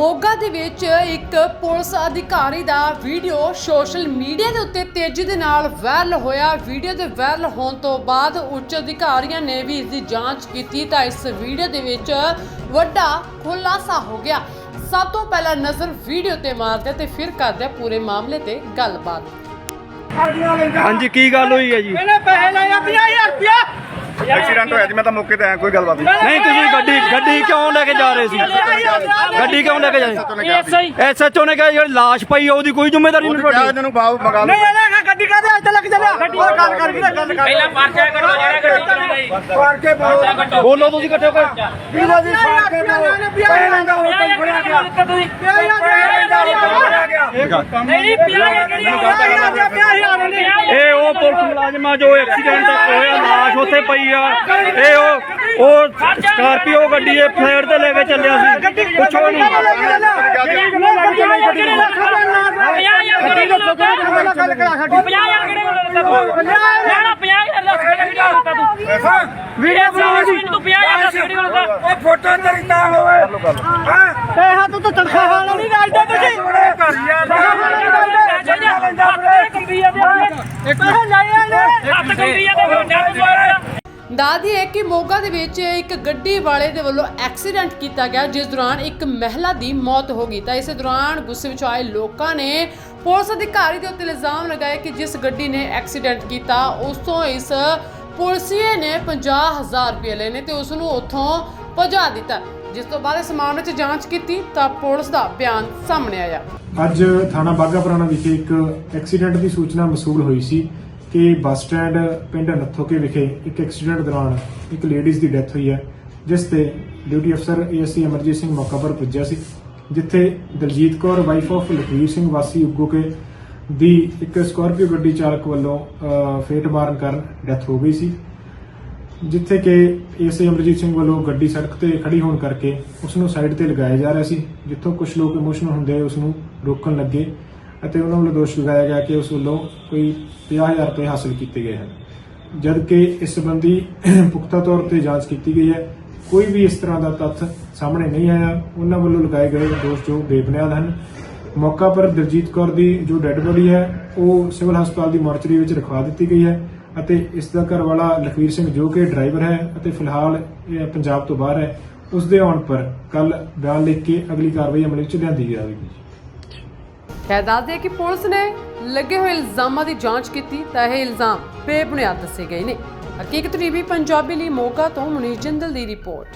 ਮੋਗਾ ਦੇ ਵਿੱਚ ਇੱਕ ਪੁਲਿਸ ਅਧਿਕਾਰੀ ਦਾ ਵੀਡੀਓ ਸੋਸ਼ਲ ਮੀਡੀਆ ਦੇ ਉੱਤੇ ਤੇਜ਼ੀ ਦੇ ਨਾਲ ਵਾਇਰਲ ਹੋਇਆ। ਵੀਡੀਓ ਦੇ ਵਾਇਰਲ ਹੋਣ ਤੋਂ ਬਾਅਦ ਉੱਚ ਅਧਿਕਾਰੀਆਂ ਨੇ ਵੀ ਇਸ ਦੀ ਜਾਂਚ ਕੀਤੀ ਤਾਂ ਇਸ ਵੀਡੀਓ ਦੇ ਵਿੱਚ ਵੱਡਾ ਖੁਲਾਸਾ ਹੋ ਗਿਆ। ਸਭ ਤੋਂ ਪਹਿਲਾਂ ਨਜ਼ਰ ਵੀਡੀਓ ਤੇ ਮਾਰਦੇ ਤੇ ਫਿਰ ਕਰਦੇ ਪੂਰੇ ਮਾਮਲੇ ਤੇ ਗੱਲਬਾਤ। ਹਾਂਜੀ ਕੀ ਗੱਲ ਹੋਈ ਹੈ ਜੀ? ਇਹਨੇ ਪੈਸੇ ਲਏ ਆ 50000 ਰੁਪਇਆ ਐਕਸੀਡੈਂਟ ਹੋਇਆ ਜੀ ਮੈਂ ਤਾਂ ਮੌਕੇ ਤੇ ਆਇਆ ਕੋਈ ਗੱਲਬਾਤ ਨਹੀਂ ਨਹੀਂ ਤੁਸੀਂ ਗੱਡੀ ਗੱਡੀ ਕਿਉਂ ਲੈ ਕੇ ਜਾ ਰਹੇ ਸੀ ਗੱਡੀ ਕਿਉਂ ਲੈ ਕੇ ਜਾ ਸਹੀ ਐਸਐਚਓ ਨੇ ਕਿਹਾ ਜਿਹੜੀ ਲਾਸ਼ ਪਈ ਆ, ਉਹਦੀ ਕੋਈ ਜ਼ਿੰਮੇਵਾਰੀ ਨਹੀਂ ਤੁਹਾਡੀ ਇਹਨਾਂ ਨੂੰ ਬਾਹਰ ਮੰਗਾ ਨਹੀਂ ਲਓ ਇਹਨੇ ਗੱਡੀ ਕਾਦੇ ਅੱਜ ਤੱਕ ਚੱਲਿਆ ਗੱਡੀ ਗੱਲ ਕਰ ਵੀ ਗੱਲ ਕਰ ਪਹਿਲਾਂ ਪਰਚਾ ਕਰੋ ਜਿਹੜਾ ਗੱਡੀ ਪਾਰ ਕੇ ਬੋਲੋ ਬੋਲੋ ਤੁਸੀਂ ਇਕੱਠੇ ਹੋ ਕੇ ਵੀਰੋ ਜੀ ਪਾਰ ਕੇ ਬੋਲੋ ਪੈਸੇ ਲੈਂਦਾ ਹੋਰ ਕੋਈ ਫੜਿਆ ਗਿਆ ਤੁਸੀਂ ਪੈਸੇ ਲੈਂਦਾ ਹੋਰ ਕੋਈ ਫੜਿਆ ਗਿਆ ਨਹੀਂ 50000 ਕਿਹੜੀ 50000 ਨੇ ਇਹ ਉਹ ਪੁਲਿਸ ਮੁਲਾਜ਼ਮਾਂ ਜੋ ਐਕਸੀਡੈਂਟ ਹੋਇਆ ਲਾਸ਼ ਉੱਥੇ ਪਈ ਆ ਇਹ ਉਹ ਉਹ ਸਕਾਰਪੀਓ ਗੱਡੀ ਇਹ ਫੇਰ ਤੇ ਲੈ ਕੇ ਚੱਲਿਆ ਸੀ। ਪੁੱਛੋ ਨਹੀਂ ਉਹ ਫੋਟੋ ਤੇਰੀ ਤਾਂ ਹੋਵੇ। ਹਾਂ? ਪੈਸਾ ਤੂੰ ਤਾਂ ਤਨਖਾਹ ਵਾਲਾ ਨਹੀਂ ਰਾਜਦਾ ਤੁਸੀਂ। ਨੇ ਦਾਦੀ ਹੈ ਕਿ ਮੋਗਾ ਦੇ ਵਿੱਚ ਇੱਕ ਗੱਡੀ ਵਾਲੇ ਦੇ ਵੱਲੋਂ ਐਕਸੀਡੈਂਟ ਕੀਤਾ ਗਿਆ ਜਿਸ ਦੌਰਾਨ ਇੱਕ ਮਹਿਲਾ ਦੀ ਮੌਤ ਹੋ ਗਈ। ਤਾਂ ਇਸੇ ਦੌਰਾਨ ਗੁੱਸੇ ਵਿੱਚ ਆਏ ਲੋਕਾਂ ਨੇ ਪੁਲਿਸ ਅਧਿਕਾਰੀ ਦੇ ਉੱਤੇ ਇਲਜ਼ਾਮ ਲਗਾਇਆ ਕਿ ਜਿਸ ਗੱਡੀ ਨੇ ਐਕਸੀਡੈਂਟ ਕੀਤਾ ਉਸ ਤੋਂ ਇਸ ਪੁਲਿਸੀਏ ਨੇ 50000 ਰੁਪਏ ਲਏ ਨੇ ਤੇ ਉਸ ਨੂੰ ਉੱਥੋਂ ਭਜਾ ਦਿੱਤਾ। ਜਿਸ ਤੋਂ ਬਾਅਦ ਇਸ ਮਾਮਲੇ 'ਚ ਜਾਂਚ ਕੀਤੀ ਤਾਂ ਪੁਲਿਸ ਦਾ ਬਿਆਨ ਸਾਹਮਣੇ ਆਇਆ। ਅੱਜ ਥਾਣਾ ਬਾਘਾ ਪੁਰਾਣਾ ਵਿਖੇ ਇੱਕ ਐਕਸੀਡੈਂਟ ਦੀ ਸੂਚਨਾ ਮਸੂਲ ਹੋਈ ਸੀ ਕਿ ਬੱਸ ਸਟੈਂਡ ਪਿੰਡ ਨੱਥੋਕੇ ਵਿਖੇ ਇੱਕ ਐਕਸੀਡੈਂਟ ਦੌਰਾਨ ਇੱਕ ਲੇਡੀਜ਼ ਦੀ ਡੈਥ ਹੋਈ ਹੈ, ਜਿਸ ਤੇ ਡਿਊਟੀ ਅਫਸਰ ਏਐਸਸੀ ਅਮਰਜੀਤ ਸਿੰਘ ਮੌਕਾ ਪਰ ਪੁੱਜਿਆ ਸੀ, ਜਿੱਥੇ ਦਲਜੀਤ ਕੌਰ ਵਾਈਫ ਆਫ ਲਖਵੀਰ ਸਿੰਘ ਵਾਸੀ ਉਗੋਕੇ ਦੀ ਇੱਕ ਸਕਾਰਪੀਓ ਗੱਡੀ ਚਾਲਕ ਵੱਲੋਂ ਫੇਟ ਮਾਰਨ ਕਾਰਨ ਡੈਥ ਹੋ ਗਈ ਸੀ, ਜਿੱਥੇ ਕਿ ਏਐਸਆਈ ਅਮਰਜੀਤ ਸਿੰਘ ਵੱਲੋਂ ਗੱਡੀ ਸੜਕ ਤੇ ਖੜੀ ਹੋਣ ਕਰਕੇ ਉਸ ਨੂੰ ਸਾਈਡ ਤੇ ਲਗਾਇਆ ਜਾ ਰਿਹਾ ਸੀ, ਜਿੱਥੋਂ ਕੁਝ ਲੋਕ ਇਮੋਸ਼ਨਲ ਹੁੰਦੇ ਉਸ ਨੂੰ ਰੋਕਣ ਲੱਗੇ ਅਤੇ ਉਹਨਾਂ ਵੱਲੋਂ ਦੋਸ਼ ਲਗਾਇਆ ਗਿਆ ਕਿ ਉਸ ਵੱਲੋਂ ਕੋਈ 50000 ਰੁਪਏ ਹਾਸਲ ਕੀਤੇ ਗਏ ਹਨ। ਜਦ ਕਿ ਇਸ ਸੰਬੰਧੀ ਪੁਖਤਾ ਤੌਰ ਤੇ ਜਾਂਚ ਕੀਤੀ ਗਈ ਹੈ, ਕੋਈ ਵੀ ਇਸ ਤਰ੍ਹਾਂ ਦਾ ਤੱਥ ਸਾਹਮਣੇ ਨਹੀਂ ਆਇਆ। ਉਹਨਾਂ ਵੱਲੋਂ ਲਗਾਏ ਗਏ ਦੋਸ਼ ਜੋ ਬੇਬੁਨਿਆਦ ਹਨ। ਮੌਕਾ ਪਰ ਦਲਜੀਤ ਕੌਰ ਦੀ ਜੋ ਡੈੱਡ ਬੋਡੀ ਹੈ, ਉਹ ਸਿਵਲ ਹਸਪਤਾਲ ਦੀ ਮੋਰਚਰੀ ਵਿੱਚ ਰਖਵਾ ਦਿੱਤੀ ਗਈ ਹੈ ਅਤੇ ਇਸ ਦਾ ਘਰ ਵਾਲਾ ਲਖਵੀਰ ਸਿੰਘ ਜੋ ਕਿ ਡਰਾਈਵਰ ਹੈ ਅਤੇ ਫਿਲਹਾਲ ਪੰਜਾਬ ਤੋਂ ਬਾਹਰ ਹੈ ਉਸ ਦੇ ਆਉਣ ਪਰ ਕੱਲ ਬਿਆਨ ਲਿਖ ਕੇ ਅਗਲੀ ਕਾਰਵਾਈ ਅਮਲ ਵਿੱਚ ਲਿਆਂਦੀ ਜਾਵੇਗੀ। ਖੈਰ ਦੱਸਦੇ ਕਿ ਪੁਲਿਸ ਨੇ ਲੱਗੇ ਹੋਏ ਇਲਜ਼ਾਮਾਂ ਦੀ ਜਾਂਚ ਕੀਤੀ ਤਾਂ ਇਹ ਇਲਜ਼ਾਮ ਬੇਬੁਨਿਆਦ ਦੱਸੇ ਗਏ ਨੇ। ਹਕੀਕਤ ਟੀਵੀ, ਪੰਜਾਬੀ ਲਈ ਮੋਗਾ ਤੋਂ ਮੁਨੀਰ ਜਿੰਦਲ ਦੀ ਰਿਪੋਰਟ।